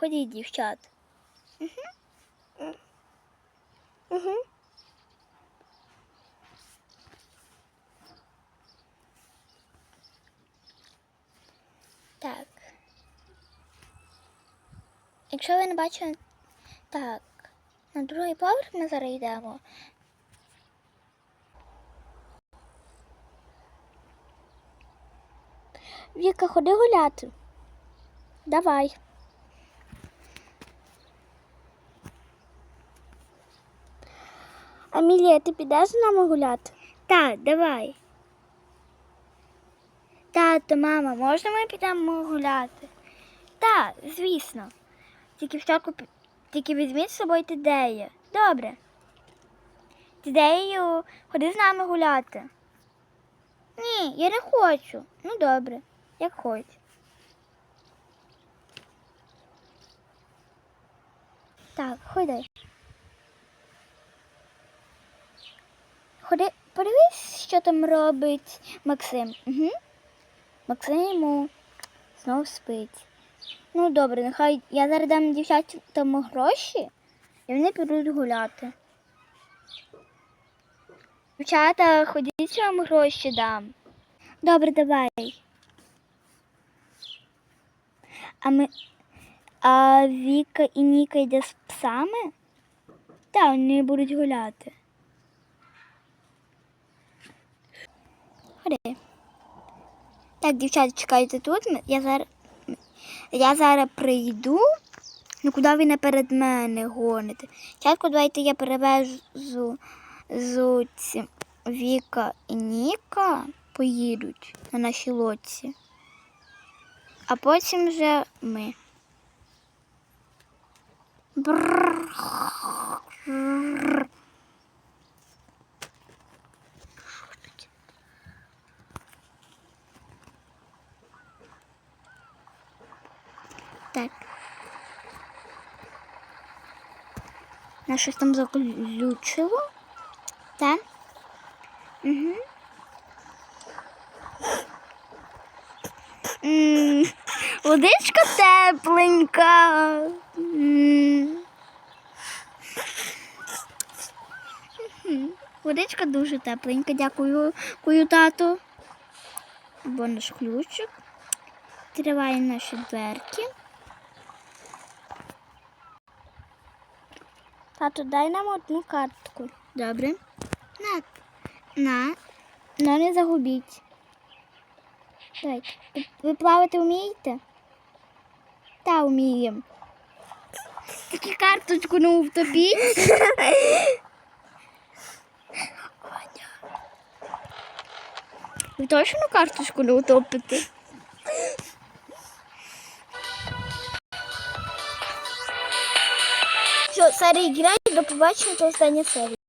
ходіть, дівчат. Угу. Так. Якщо ви не бачили, так, на другий поверх ми зараз йдемо. Віка, ходи гуляти. Давай. Амілія, ти підеш з нами гуляти? Так, давай. Тато, мама, можна ми підемо гуляти? Так, звісно. Тільки п- тільки візьміть з собою Тидея. Добре. Тидею, ходи з нами гуляти. Ні, я не хочу. Ну добре, як хоч. Так, ходи. Ходи, подивись, що там робить Максим. Угу. Максиму знов спить. Ну добре, нехай я зараз дам дівчатам гроші і вони підуть гуляти. Дівчата, ходіть, що вам гроші дам. Добре, давай. А ми. А Віка і Ніка йде з псами? Так, вони будуть гуляти. Ходи. Так, дівчата, чекайте тут. Я зараз, я зараз прийду. Ну куди ви не перед мене гоните? Спочатку давайте я перевезу з Віка і Ніка поїдуть на нашій лодці. А потім вже ми. Бррр. Так. Нас щось там заключило. Так. Угу. Водичка тепленька. Водичка дуже тепленька, дякую, тату. Бо наш ключик. Відкриваємо наші дверки. Тату, дай нам одну картку. Добре. На. На. Но не загубіть. Давайте. Ви- Ви плавати вмієте? Та вміємо. Тільки карточку не втопіть. Ви точно карточку не утопите? Що, серії грає, до побачення, до останньої серія.